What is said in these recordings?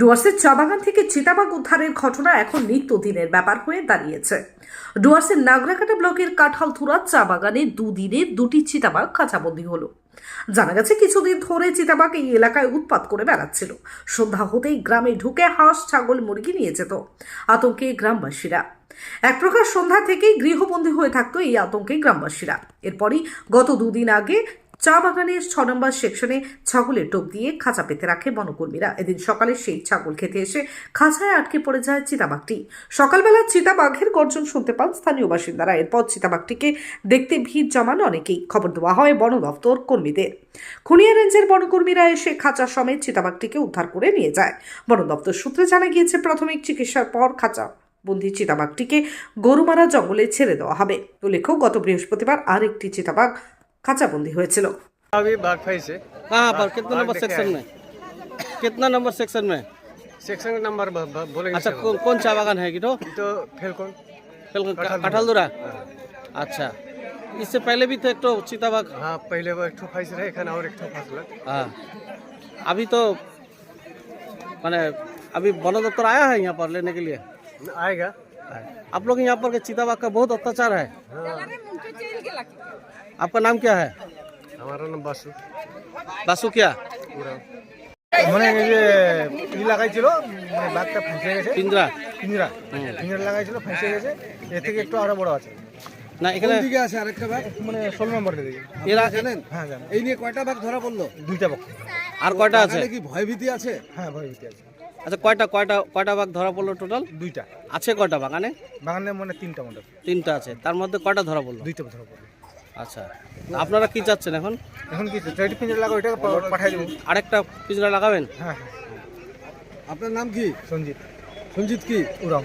ডুয়ার্সের চা বাগান থেকে চিতাবাঘ উদ্ধারের ঘটনা এখন নিত্যদিনের ব্যাপার হয়ে দাঁড়িয়েছে। ডুয়ার্সের নাগরাকাটা ব্লকের কাঁঠালথুরা চা বাগানে দুদিনে দুটি চিতাবাঘ খাঁচাবন্দি হলো। জানা গেছে, কিছুদিন ধরে চিতাবাঘ এই এলাকায় উৎপাত করে বেড়াচ্ছিল। সন্ধ্যা হতেই গ্রামে ঢুকে হাঁস, ছাগল, মুরগি নিয়ে যেত আতঙ্কে গ্রামবাসীরা। এক প্রকার সন্ধ্যা থেকেই গৃহবন্দী হয়ে থাকতো এই আতঙ্কে গ্রামবাসীরা। এরপরই গত দুদিন আগে চা বাগানের ছ নম্বর সেকশনে ছাগলের টোপ দিয়ে খাঁচা পেতে রাখে বনকর্মীরা। এদিন সকালে সেই ছাগল খেতে এসে খাঁচায় আটকে পড়ে যায় চিতাবাঘটি। সকালবেলা চিতাবাঘের গর্জন শুনতে পান স্থানীয় বাসিন্দারা। এরপর চিতাবাঘটিকে দেখতে ভিড় জমান অনেকেই। খবর দেওয়া হয় বন দপ্তর কর্মীদের। খুনিয়া রেঞ্জের বনকর্মীরা এসে খাঁচা সমেত চিতাবাঘটিকে উদ্ধার করে নিয়ে যায়। বন দপ্তর সূত্রে জানা গিয়েছে, প্রাথমিক চিকিৎসার পর খাঁচা বন্দি চিতাবাঘটিকে গরুমারা জঙ্গলে ছেড়ে দেওয়া হবে। উল্লেখ্য, গত বৃহস্পতিবার আরেকটি চিতাবাঘ खाँचाबंदी हो अभी भाग फाइव से हाँ पर कितना नंबर सेक्शन में कितना नंबर सेक्शन में सेक्शन नंबर बोलेंगे अच्छा कौन कौन सा है कि तो तो फेलकॉन फेलकॉन कठालदुरा अच्छा इससे पहले भी तो एक तो चीताबाग हाँ पहले वो एक तो फाइस रहे खाना और एक तो फाइस लग हाँ अभी तो मैंने अभी बनो दफ्तर आया है यहाँ पर लेने के लिए आएगा आप लोग यहाँ पर के चीताबाग का बहुत अत्याचार है हाँ। आपका नाम क्या है हमारा नाम बासु बासु क्या पूरा মানে এই যে ই লাগাইছিল মানে বাঘটা ফেঁসে গেছে पिंजरा পিঞ্জরা পিঞ্জরা লাগাইছিল ফেঁসে গেছে এর থেকে একটু আরো বড় আছে না এখানে দিকে আছে আরেকটা বাঘ মানে ষোলো নম্বরের দিকে এরা জানেন হ্যাঁ জানো এই নিয়ে কয়টা বাঘ ধরা পড়লো দুইটা পক্ষ আর কয়টা আছে বাগানে কি ভয়ভীতি আছে হ্যাঁ ভয় ভীতি আছে আচ্ছা কয়টা কয়টা কয়টা বাঘ ধরা পড়লো টোটাল দুইটা আছে কয়টা বাগানে বাগানে মানে তিনটা মতো তিনটা আছে তার মধ্যে কয়টা ধরা পড়লো দুইটা ধরা পড়লো আচ্ছা। আপনারা কি চাচ্ছেন এখন? এখন কি চারটি পিঞ্জরা লাগাবো ওইটাকে পা- পাঠাই দেবো। আরেকটা পিঞ্জরা লাগাবেন? হ্যাঁ হ্যাঁ। আপনার নাম কি? সঞ্জিত। সঞ্জিত কি? উরাম।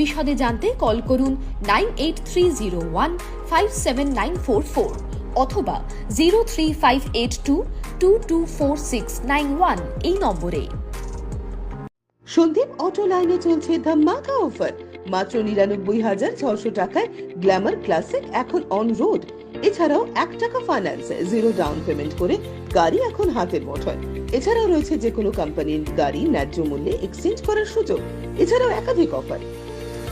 বিশদে জানতে কল করুন nine eight three zero one five seven nine four four অথবা zero three five eight two two two four six nine one এই নম্বরে। সন্দীপ অটো লাইনে চলছে ধামাকা অফার। মাত্র নিরানব্বই হাজার ছশো টাকায় গ্ল্যামার ক্লাসিক এখন অন রোড এছাড়াও এক টাকা ফাইন্যান্স জিরো ডাউন পেমেন্ট করে গাড়ি এখন হাতের মুঠোয়। এছাড়াও রয়েছে যে কোনো কোম্পানির গাড়ি ন্যায্য মূল্যে এক্সচেঞ্জ করার সুযোগ। এছাড়াও একাধিক অফার